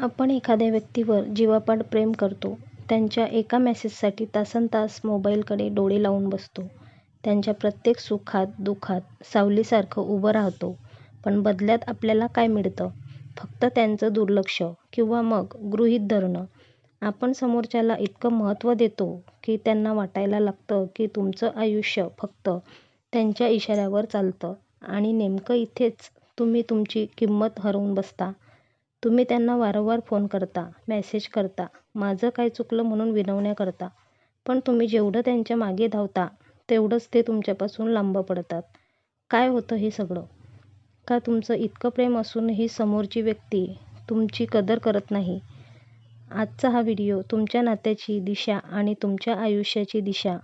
आपण एखाद्या व्यक्तीवर जीवापाड प्रेम करतो. त्यांच्या एका मेसेजसाठी तासनतास मोबाईलकडे डोळे लावून बसतो. त्यांच्या प्रत्येक सुखात-दुःखात सावलीसारखं उभं राहतो. पण बदल्यात आपल्याला काय मिळतं? फक्त त्यांचं दुर्लक्ष किंवा मग गृहीत धरणं. आपण समोरच्याला इतकं महत्त्व देतो की त्यांना वाटायला लागतं की तुमचं आयुष्य फक्त त्यांच्या इशाऱ्यावर चालतं आणि नेमकं इथेच तुम्ही तुमची किंमत हरवून बसता. तुम्ही त्यांना वारंवार फोन करता, मेसेज करता, माझं काय चुकलं म्हणून विनवण्या करता. पण तुम्ही जेवढं त्यांच्या मागे धावता तेवढंच ते तुमच्यापासून लांब पडतात. काय होतं हे सगळं? का तुमचं इतकं प्रेम असूनही समोरची व्यक्ती तुमची कदर करत नाही? आजचा हा व्हिडिओ तुमच्या नात्याची दिशा आणि तुमच्या आयुष्याची दिशा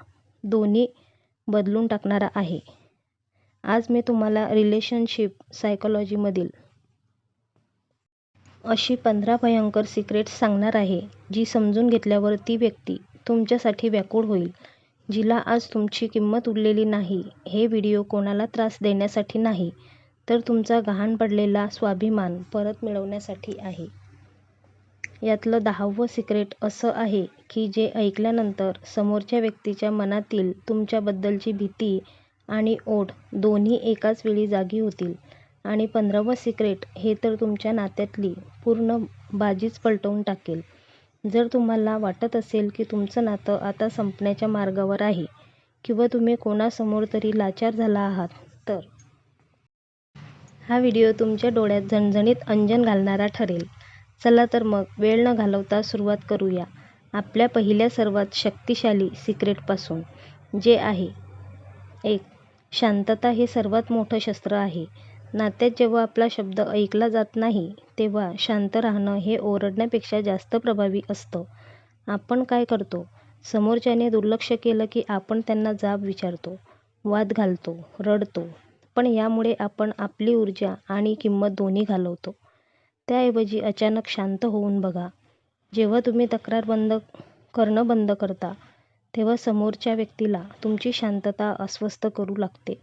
दोन्ही बदलून टाकणारा आहे. आज मी तुम्हाला रिलेशनशिप सायकॉलॉजीमधील अशी पंधरा भयंकर सिक्रेट्स सांगणार आहे, जी समजून घेतल्यावर ती व्यक्ती तुमच्यासाठी व्याकुळ होईल. जिला आज तुमची किंमत उरलेली नाही. हे व्हिडिओ कोणाला त्रास देण्यासाठी नाही, तर तुमचा गहाण पडलेला स्वाभिमान परत मिळवण्यासाठी आहे. यातलं दहावं सिक्रेट असं आहे की जे ऐकल्यानंतर समोरच्या व्यक्तीच्या मनातील तुमच्याबद्दलची भीती आणि ओढ दोन्ही एकाच वेळी जागी होतील. आणि पंधरावं सिक्रेट हे तर तुमच्या नात्यातली पूर्ण बाजीच पलटवून टाकेल. जर तुम्हाला वाटत असेल की तुमचं नातं आता संपण्याच्या मार्गावर आहे किंवा तुम्ही कोणासमोर तरी लाचार झाला आहात, तर हा व्हिडिओ तुमच्या डोळ्यात झणझणीत अंजन घालणारा ठरेल. चला तर मग वेळ न घालवता सुरुवात करूया आपल्या पहिल्या सर्वात शक्तिशाली सिक्रेटपासून, जे आहे. एक. शांतता हे सर्वात मोठं शस्त्र आहे. नात्यात जेव्हा आपला शब्द ऐकला जात नाही तेव्हा शांत राहणं हे ओरडण्यापेक्षा जास्त प्रभावी असतं. आपण काय करतो? समोरच्याने दुर्लक्ष केलं की आपण त्यांना जाब विचारतो, वाद घालतो, रडतो. पण यामुळे आपण आपली ऊर्जा आणि किंमत दोन्ही घालवतो. त्याऐवजी अचानक शांत होऊन बघा. जेव्हा तुम्ही तक्रार करणं बंद करता, तेव्हा समोरच्या व्यक्तीला तुमची शांतता अस्वस्थ करू लागते.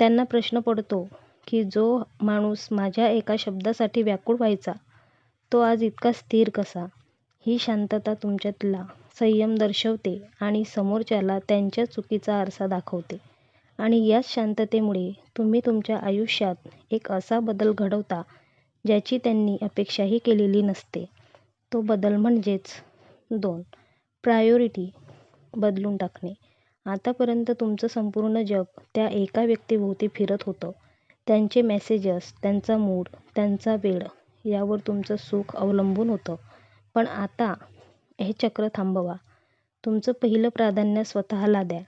त्यांना प्रश्न पडतो की जो माणूस माझ्या एका शब्दासाठी व्याकुळ व्हायचा, तो आज इतका स्थिर कसा? ही शांतता तुमच्यातला संयम दर्शवते आणि समोरच्याला त्यांच्या चुकीचा आरसा दाखवते. आणि याच शांततेमुळे तुम्ही तुमच्या आयुष्यात एक असा बदल घडवता ज्याची त्यांनी अपेक्षाही केलेली नसते. तो बदल म्हणजेच दोन. प्रायोरिटी बदलून टाकणे. आतापर्यंत तुमचं संपूर्ण जग त्या एका व्यक्तीभोवती फिरत होतं. त्यांचे मेसेजेस, त्यांचा मूड, त्यांचा वेळ यावर तुमचं सुख अवलंबून होतं. पण आता हे चक्र थांबवा. तुमचं पहिलं प्राधान्य स्वतःला द्या.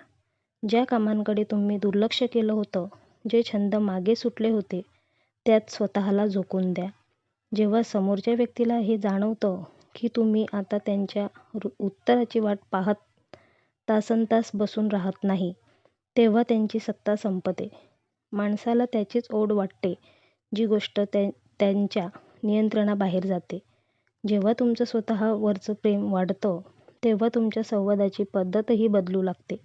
ज्या कामांकडे तुम्ही दुर्लक्ष केलं होतं, जे छंद मागे सुटले होते, त्यात स्वतःला झोकून द्या. जेव्हा समोरच्या व्यक्तीला हे जाणवतं की तुम्ही आता त्यांच्या उत्तराची वाट पाहत तासनतास बसून राहत नाही, तेव्हा त्यांची सत्ता संपते. माणसाला त्याचीच ओढ वाटते जी गोष्ट त्यांच्या नियंत्रणाबाहेर जाते. जेव्हा तुमचं स्वतःवरचं प्रेम वाढतं तेव्हा तुमच्या संवादाची पद्धतही बदलू लागते,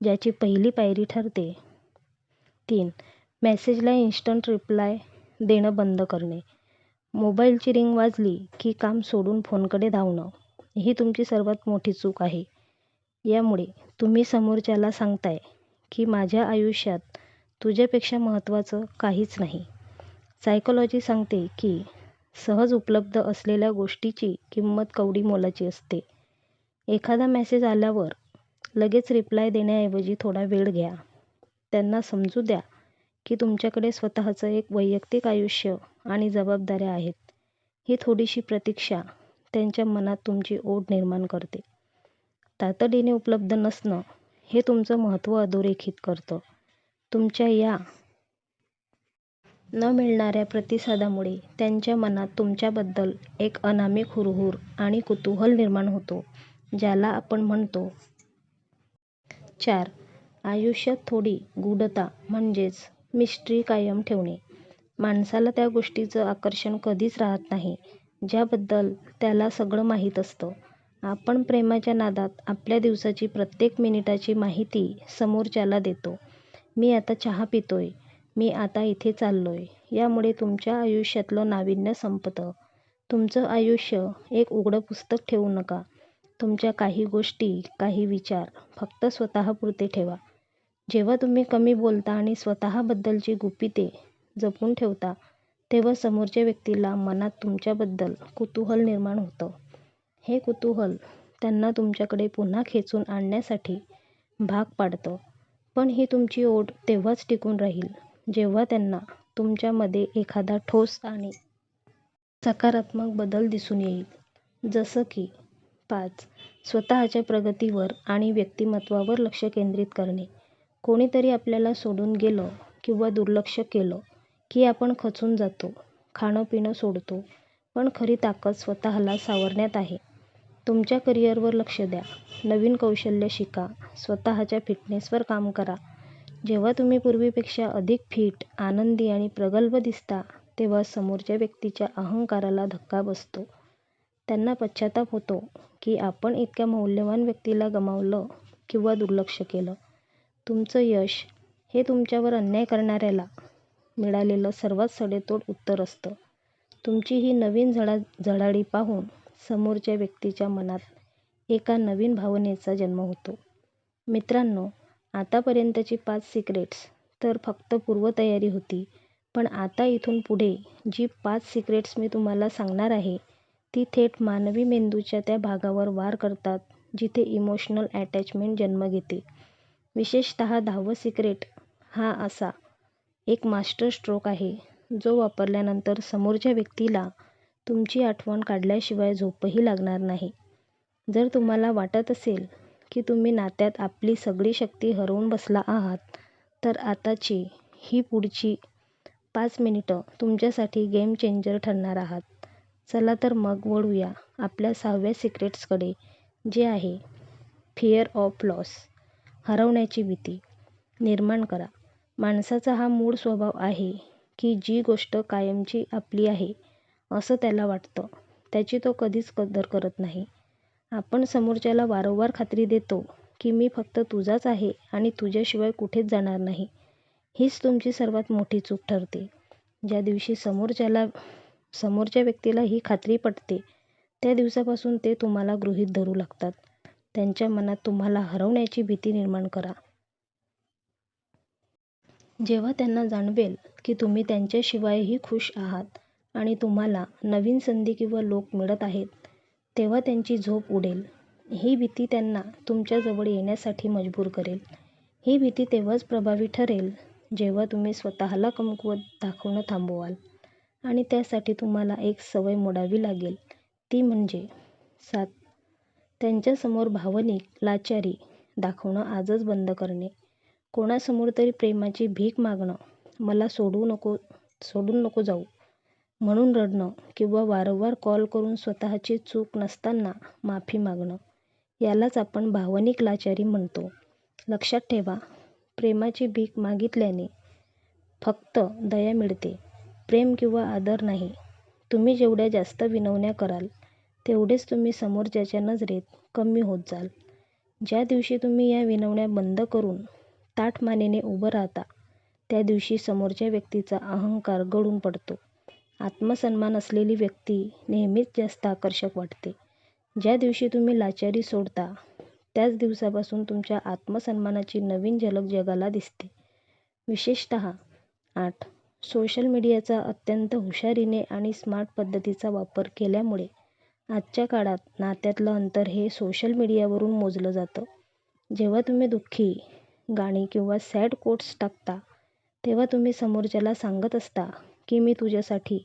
ज्याची पहिली पायरी ठरते. तीन. मेसेजला इन्स्टंट रिप्लाय देणं बंद करणे. मोबाईलची रिंग वाजली की काम सोडून फोनकडे धावणं, ही तुमची सर्वात मोठी चूक आहे. यामुळे तुम्ही समोरच्याला सांगताय की माझ्या आयुष्यात तुझ्यापेक्षा महत्त्वाचं काहीच नाही. सायकॉलॉजी सांगते की सहज उपलब्ध असलेल्या गोष्टीची किंमत कवडी मोलाची असते. एखादा मेसेज आल्यावर लगेच रिप्लाय देण्याऐवजी थोडा वेळ घ्या. त्यांना समजू द्या की तुमच्याकडे स्वतःचं एक वैयक्तिक आयुष्य आणि जबाबदाऱ्या आहेत. ही थोडीशी प्रतीक्षा त्यांच्या मनात तुमची ओढ निर्माण करते. तातडीने उपलब्ध नसणं हे तुमचं महत्त्व अधोरेखित करतं. तुमच्या या न मिळणाऱ्या प्रतिसादामुळे त्यांच्या मनात तुमच्याबद्दल एक अनामिक हुरहूर आणि कुतूहल निर्माण होतो, ज्याला आपण म्हणतो. चार. आयुष्यात थोडी गूढता म्हणजेच मिस्ट्री कायम ठेवणे. माणसाला त्या गोष्टीचं आकर्षण कधीच राहत नाही, ज्याबद्दल त्याला सगळं माहीत असतं. आपण प्रेमाच्या नादात आपल्या दिवसाची प्रत्येक मिनिटाची माहिती समोरच्याला देतो. मी आता चहा पितोय, मी आता इथे चाललोय. यामुळे तुमच्या आयुष्यातलं नाविन्य संपतं. तुमचं आयुष्य एक उघडं पुस्तक ठेवू नका. तुमच्या काही गोष्टी, काही विचार फक्त स्वतःपुरते ठेवा. जेव्हा तुम्ही कमी बोलता आणि स्वतःबद्दलची गुपिते जपून ठेवता तेव्हा समोरच्या व्यक्तीला मनात तुमच्याबद्दल कुतूहल निर्माण होतं. हे कुतूहल त्यांना तुमच्याकडे पुन्हा खेचून आणण्यासाठी भाग पाडतं. पण ही तुमची ओढ तेव्हाच टिकून राहील, जेव्हा त्यांना तुमच्यामध्ये एखादा ठोस आणि सकारात्मक बदल दिसून येईल. जसं की पाच. स्वतःच्या प्रगतीवर आणि व्यक्तिमत्त्वावर लक्ष केंद्रित करणे. कोणीतरी आपल्याला सोडून गेलं किंवा दुर्लक्ष केलं की आपण खचून जातो, खाणं-पिणं सोडतो. पण खरी ताकद स्वतःला सावरण्यात आहे. तुमच्या करिअरवर लक्ष द्या, नवीन कौशल्य शिका, स्वतःच्या फिटनेसवर काम करा. जेव्हा तुम्ही पूर्वीपेक्षा अधिक फिट, आनंदी आणि प्रगल्भ दिसता तेव्हा समोरच्या व्यक्तीच्या अहंकाराला धक्का बसतो. त्यांना पश्चाताप होतो की आपण इतक्या मौल्यवान व्यक्तीला गमावलं किंवा दुर्लक्ष केलं. तुमचं यश हे तुमच्यावर अन्याय करणाऱ्याला मिळालेलं सर्वात सडेतोड उत्तर असतं. तुमची ही नवीन धडाडी पाहून समोरच्या व्यक्तीच्या मनात एका नवीन भावनेचा जन्म होतो. मित्रांनो, आतापर्यंतची पाच सिक्रेट्स तर फक्त पूर्वतयारी होती. पण आता इथून पुढे जी पाच सिक्रेट्स मी तुम्हाला सांगणार आहे, ती थेट मानवी मेंदूच्या त्या भागावर वार करतात जिथे इमोशनल अटॅचमेंट जन्म घेते. विशेषतः दहावं सिक्रेट हा असा एक मास्टर स्ट्रोक आहे, जो वापरल्यानंतर समोरच्या व्यक्तीला तुमची आठवण काढल्याशिवाय झोपही लागणार नाही. जर तुम्हाला वाटत असेल की तुम्ही नात्यात आपली सगळी शक्ती हरवून बसला आहात, तर आताची ही पुढची पाच मिनिटं तुमच्यासाठी गेम चेंजर ठरणार आहात चला तर मग वळूया आपल्या सहाव्या सिक्रेट्सकडे, जे आहे फिअर ऑफ लॉस. हरवण्याची भीती निर्माण करा. माणसाचा हा मूळ स्वभाव आहे की जी गोष्ट कायमची आपली आहे असं त्याला वाटतं, त्याची तो कधीच कदर करत नाही. आपण समोरच्याला वारंवार खात्री देतो की मी फक्त तुझाच आहे आणि तुझ्याशिवाय कुठेच जाणार नाही. हीच तुमची सर्वात मोठी चूक ठरते. ज्या दिवशी समोरच्या व्यक्तीला ही खात्री पटते, त्या दिवसापासून ते तुम्हाला गृहीत धरू लागतात. त्यांच्या मनात तुम्हाला हरवण्याची भीती निर्माण करा. जेव्हा त्यांना जाणवेल की तुम्ही त्यांच्याशिवायही खुश आहात आणि तुम्हाला नवीन संधी किंवा लोक मिळत आहेत, तेव्हा त्यांची झोप उडेल. ही भीती त्यांना तुमच्याजवळ येण्यासाठी मजबूर करेल. ही भीती तेव्हाच प्रभावी ठरेल, जेव्हा तुम्ही स्वतःला कमकुवत दाखवणं थांबवाल. आणि त्यासाठी तुम्हाला एक सवय मोडावी लागेल, ती म्हणजे सात. त्यांच्यासमोर भावनिक लाचारी दाखवणं आजच बंद करणे. कोणासमोर तरी प्रेमाची भीक मागणं, मला सोडून नको जाऊ म्हणून रडणं किंवा वारंवार कॉल करून स्वतःची चूक नसताना माफी मागणं, यालाच आपण भावनिक लाचारी म्हणतो. लक्षात ठेवा, प्रेमाची भीक मागितल्याने फक्त दया मिळते, प्रेम किंवा आदर नाही. तुम्ही जेवढ्या जास्त विनवण्या कराल, तेवढेच तुम्ही समोरच्याच्या नजरेत कमी होत जाल. ज्या दिवशी तुम्ही या विनवण्या बंद करून ताठ मानेने उभं राहता, त्या दिवशी समोरच्या व्यक्तीचा अहंकार गळून पडतो. आत्मसन्मान असलेली व्यक्ती नेहमीच जास्त आकर्षक वाटते. ज्या दिवशी तुम्ही लाचारी सोडता, त्याच दिवसापासून तुमच्या आत्मसन्मानाची नवीन झलक जगाला दिसते. विशेषतः आठ. सोशल मीडियाचा अत्यंत हुशारीने आणि स्मार्ट पद्धतीचा वापर केल्यामुळे आजच्या काळात नात्यातलं अंतर हे सोशल मीडियावरून मोजलं जातं. जेव्हा तुम्ही दुःखी गाणी किंवा सॅड कोट्स टाकता, तेव्हा तुम्ही समोरच्याला सांगत असता की मी तुझ्यासाठी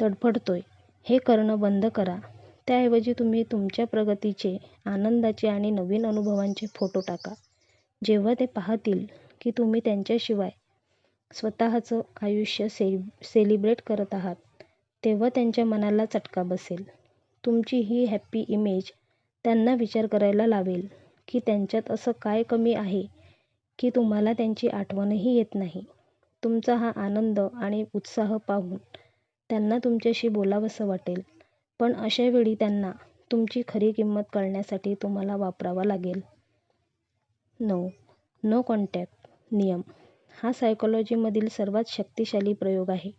तडफडतोय. हे करणं बंद करा. त्याऐवजी तुम्ही तुमच्या प्रगतीचे, आनंदाचे आणि नवीन अनुभवांचे फोटो टाका. जेव्हा ते पाहतील की तुम्ही त्यांच्याशिवाय स्वतःचं आयुष्य सेलिब्रेट करत आहात, तेव्हा त्यांच्या मनाला चटका बसेल. तुमची ही हॅपी इमेज त्यांना विचार करायला लावेल की त्यांच्यात असं काय कमी आहे की तुम्हाला त्यांची आठवणही येत नाही. तुमचा हा आनंद आणि उत्साह पाहून त्यांना तुमच्याशी बोलावंसं वाटेल. पण अशावेळी त्यांना तुमची खरी किंमत कळण्यासाठी तुम्हाला वापरावा लागेल. नऊ. नो कॉन्टॅक्ट नियम हा सायकॉलॉजीमधील सर्वात शक्तिशाली प्रयोग आहे.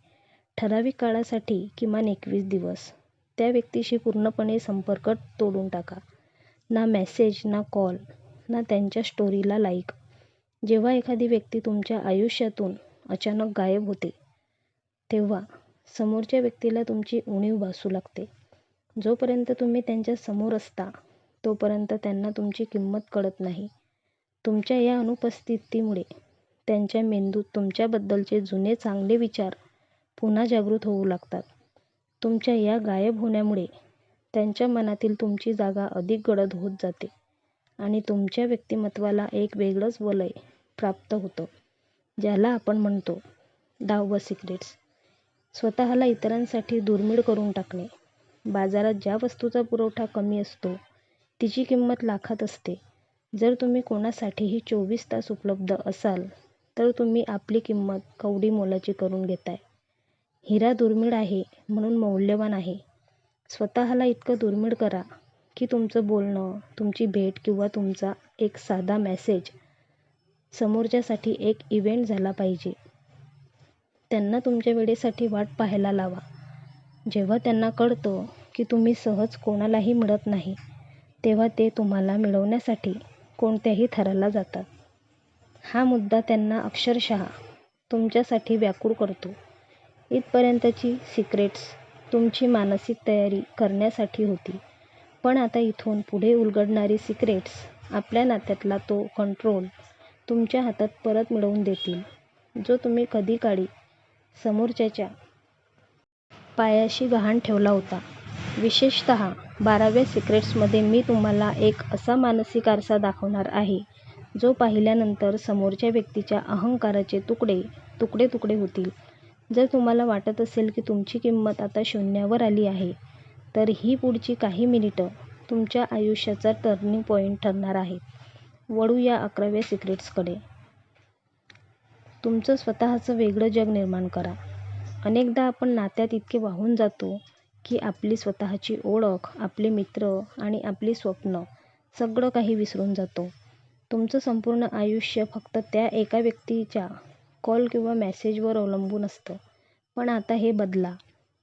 ठराविक काळासाठी किमान एकवीस दिवस त्या व्यक्तीशी पूर्णपणे संपर्क तोडून टाका. ना मेसेज, ना कॉल, ना त्यांच्या स्टोरीला लाईक. जेव्हा एखादी व्यक्ती तुमच्या आयुष्यातून अचानक गायब होते, तेव्हा समोरच्या व्यक्तीला तुमची उणीव भासू लागते. जोपर्यंत तुम्ही त्यांच्यासमोर असता, तोपर्यंत त्यांना तुमची किंमत कळत नाही. तुमच्या या अनुपस्थितीमुळे त्यांच्या मेंदूत तुमच्याबद्दलचे जुने चांगले विचार पुन्हा जागृत होऊ लागतात. तुमच्या या गायब होण्यामुळे त्यांच्या मनातील तुमची जागा अधिक गडद होत जाते आणि तुमच्या व्यक्तिमत्त्वाला एक वेगळंच वलय प्राप्त होतं, ज्याला आपण म्हणतो दहावं सिक्रेट्स. स्वतःला इतरांसाठी दुर्मिळ करून टाकणे. बाजारात ज्या वस्तूचा पुरवठा कमी असतो, तिची किंमत लाखात असते. जर तुम्ही कोणासाठीही चोवीस तास उपलब्ध असाल, तर तुम्ही आपली किंमत कवडीमोलाची करून घेताय. हिरा दुर्मिळ आहे म्हणून मौल्यवान आहे. स्वतःला इतकं दुर्मिळ करा की तुमचं बोलणं, तुमची भेट किंवा तुमचा एक साधा मेसेज समोरच्यासाठी एक इव्हेंट झाला पाहिजे. त्यांना तुमच्या वेळेसाठी वाट पाहायला लावा. जेव्हा त्यांना कळतं की तुम्ही सहज कोणालाही मिळत नाही, तेव्हा ते तुम्हाला मिळवण्यासाठी कोणत्याही थराला जातात. हा मुद्दा त्यांना अक्षरशः तुमच्यासाठी व्याकुळ करतो. इथपर्यंतची सिक्रेट्स तुमची मानसिक तयारी करण्यासाठी होती. पण आता इथून पुढे उलगडणारी सिक्रेट्स आपल्या नात्यातला तो कंट्रोल तुमच्या हातात परत मिळवून देतील, जो तुम्ही कधीकाळी समोरच्याच्या पायाशी गहाण ठेवला होता. विशेषतः बाराव्या सिक्रेट्समध्ये मी तुम्हाला एक असा मानसिक आरसा दाखवणार आहे, जो पाहिल्यानंतर समोरच्या व्यक्तीच्या अहंकाराचे तुकडे तुकडे तुकडे होतील. जर तुम्हाला वाटत असेल की तुमची किंमत आता शून्यावर आली आहे, तर ही पुढची काही मिनिटं तुमच्या आयुष्याचा टर्निंग पॉइंट ठरणार आहेत. वळू या अकराव्या सिक्रेट्सकडे. तुमचं स्वतःचं वेगळं जग निर्माण करा. अनेकदा आपण नात्यात इतके वाहून जातो की आपली स्वतःची ओळख, आपले मित्र आणि आपली स्वप्नं सगळं काही विसरून जातो. तुमचं संपूर्ण आयुष्य फक्त त्या एका व्यक्तीच्या कॉल किंवा मेसेजवर अवलंबून असतं. पण आता हे बदला.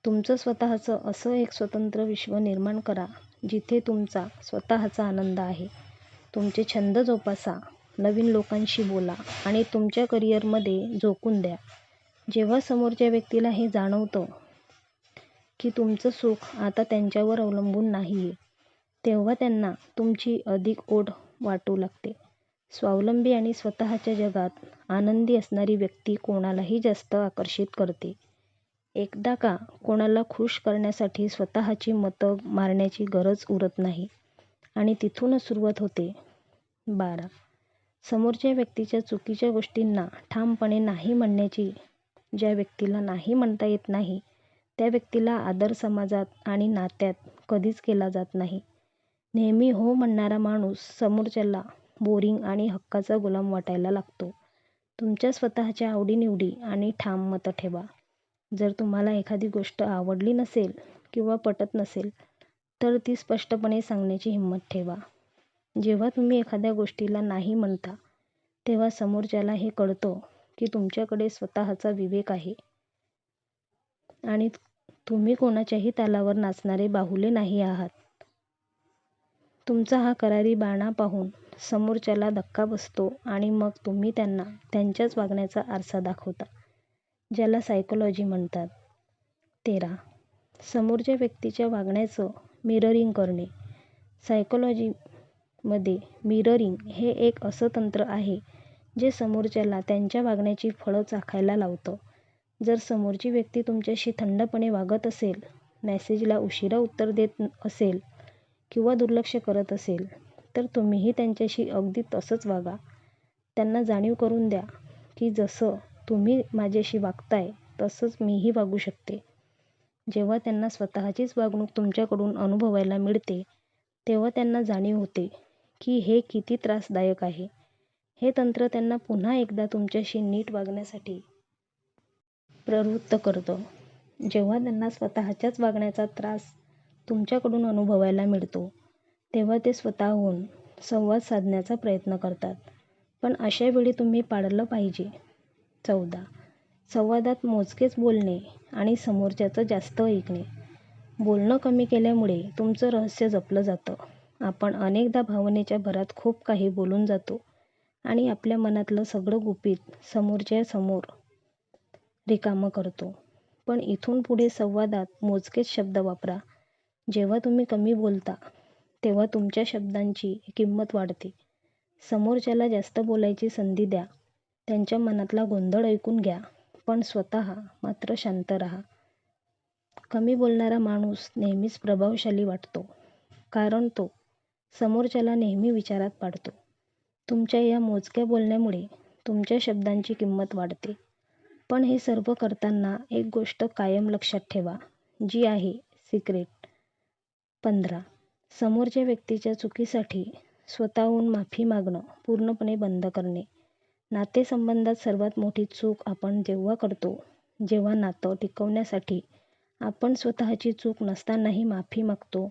तुमचं स्वतःचं असं एक स्वतंत्र विश्व निर्माण करा जिथे तुमचा स्वतःचा आनंद आहे. तुमचे छंद जोपासा, नवीन लोकांशी बोला आणि तुमच्या करिअरमध्ये झोकून द्या. जेव्हा समोरच्या व्यक्तीला हे जाणवतं की तुमचं सुख आता त्यांच्यावर अवलंबून नाहीये, तेव्हा त्यांना तुमची अधिक ओढ वाटू लागते. स्वावलंबी आणि स्वतःच्या जगात आनंदी असणारी व्यक्ती कोणालाही जास्त आकर्षित करते. एकदा का कोणाला खूश करण्यासाठी स्वतःची मतं मारण्याची गरज उरत नाही आणि तिथूनच सुरुवात होते. बारा. समोरच्या व्यक्तीच्या चुकीच्या गोष्टींना ठामपणे नाही म्हणण्याची. ज्या व्यक्तीला नाही म्हणता येत नाही, त्या व्यक्तीला आदर समाजात आणि नात्यात कधीच केला जात नाही. नेहमी हो म्हणणारा माणूस समोरच्याला बोरिंग आणि हक्काचा गुलाम वाटायला लागतो. तुमच्या स्वतःच्या आवडीनिवडी आणि ठाम मतं ठेवा. जर तुम्हाला एखादी गोष्ट आवडली नसेल किंवा पटत नसेल, तर ती स्पष्टपणे सांगण्याची हिंमत ठेवा. जेव्हा तुम्ही एखाद्या गोष्टीला नाही म्हणता, तेव्हा समोरच्याला हे कळतं की तुमच्याकडे स्वतःचा विवेक आहे आणि तुम्ही कोणाच्याही तालावर नाचणारे बाहुले नाही आहात. तुमचा हा करारी बाणा पाहून समोरच्याला धक्का बसतो आणि मग तुम्ही त्यांना त्यांच्याच वागण्याचा आरसा दाखवता, ज्याला सायकोलॉजी म्हणतात. तेरा. समोरच्या व्यक्तीच्या वागण्याचं मिररिंग करणे. सायकोलॉजीमध्ये मिररिंग हे एक असं तंत्र आहे जे समोरच्याला त्यांच्या वागण्याची फळं चाखायला लावतं. जर समोरची व्यक्ती तुमच्याशी थंडपणे वागत असेल, मेसेजला उशिरा उत्तर देत असेल किंवा दुर्लक्ष करत असेल, तर तुम्हीही त्यांच्याशी अगदी तसंच वागा. त्यांना जाणीव करून द्या की जसं तुम्ही माझ्याशी वागताय, तसंच मीही वागू शकते. जेव्हा त्यांना स्वतःचीच वागणूक तुमच्याकडून अनुभवायला मिळते, तेव्हा त्यांना जाणीव होते की हे किती त्रासदायक आहे. हे तंत्र त्यांना पुन्हा एकदा तुमच्याशी नीट वागण्यासाठी प्रवृत्त करतं. जेव्हा त्यांना स्वतःच्याच वागण्याचा त्रास तुमच्याकडून अनुभवायला मिळतो, तेव्हा ते स्वतःहून संवाद साधण्याचा प्रयत्न करतात. पण अशावेळी तुम्ही पाळलं पाहिजे. चौदा. संवादात मोजकेच बोलणे आणि समोरच्याचं जास्त ऐकणे. बोलणं कमी केल्यामुळे तुमचं रहस्य जपलं जातं. आपण अनेकदा भावनेच्या भरात खूप काही बोलून जातो आणि आपल्या मनातलं सगळं गुपित समोरच्यासमोर रिकामं करतो. पण इथून पुढे संवादात मोजकेच शब्द वापरा. जेव्हा तुम्ही कमी बोलता तेव्हा तुमच्या शब्दांची किंमत वाढते. समोरच्याला जास्त बोलायची संधी द्या. त्यांच्या मनातला गोंधळ ऐकून घ्या, पण स्वतः मात्र शांत राहा. कमी बोलणारा माणूस नेहमीच प्रभावशाली वाटतो, कारण तो समोरच्याला नेहमी विचारात पाडतो. तुमच्या या मोजक्या बोलण्यामुळे तुमच्या शब्दांची किंमत वाढते. पण हे सर्व करताना एक गोष्ट कायम लक्षात ठेवा, जी आहे सिक्रेट. पंधरा. समोरच्या व्यक्तीच्या चुकीसाठी स्वतःहून माफी मागणं पूर्णपणे बंद करणे. नातेसंबंधात सर्वात मोठी चूक आपण जेव्हा करतो, जेव्हा नातं टिकवण्यासाठी आपण स्वतःची चूक नसतानाही माफी मागतो.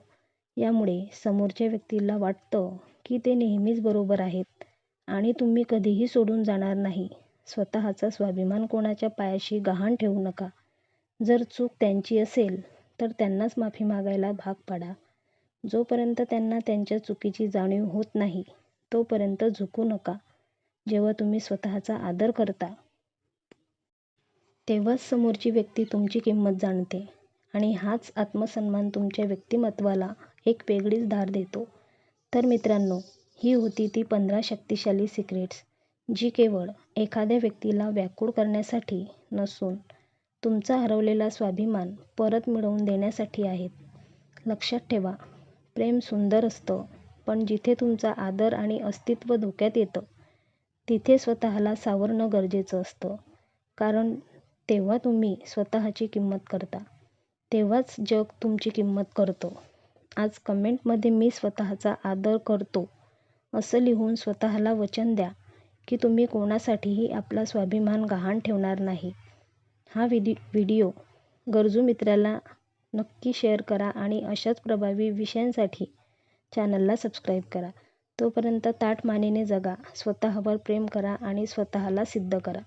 यामुळे समोरच्या व्यक्तीला वाटतं की ते नेहमीच बरोबर आहेत आणि तुम्ही कधीही सोडून जाणार नाही. स्वतःचा स्वाभिमान कोणाच्या पायाशी गहाण ठेवू नका. जर चूक त्यांची असेल तर त्यांनाच माफी मागायला भाग पाडा. जोपर्यंत त्यांना त्यांच्या चुकीची जाणीव होत नाही, तोपर्यंत झुकू नका. जेव्हा तुम्ही स्वतःचा आदर करता तेव्हाच समोरची व्यक्ती तुमची किंमत जाणते आणि हाच आत्मसन्मान तुमच्या व्यक्तिमत्त्वाला एक वेगळीच धार देतो. तर मित्रांनो, ही होती ती पंधरा शक्तिशाली सिक्रेट्स, जी केवळ एखाद्या व्यक्तीला व्याकुळ करण्यासाठी नसून तुमचा हरवलेला स्वाभिमान परत मिळवून देण्यासाठी आहेत. लक्षात ठेवा, प्रेम सुंदर असतं, पण जिथे तुमचा आदर आणि अस्तित्व धोक्यात येतं, तिथे स्वतःला सावरणं गरजेचं असतं. कारण तेव्हा तुम्ही स्वतःची किंमत करता, तेव्हाच जग तुमची किंमत करतं. आज कमेंटमध्ये 'मी स्वतःचा आदर करतो' असं लिहून स्वतःला वचन द्या की तुम्ही कोणासाठीही आपला स्वाभिमान गहाण ठेवणार नाही. हा व्हिडिओ गरजू मित्राला नक्की शेअर करा आणि अशाच प्रभावी विषयांसाठी चॅनलला सबस्क्राईब करा. तोपर्यंत ताठ मानेने जगा, स्वतःवर प्रेम करा आणि स्वतःला सिद्ध करा.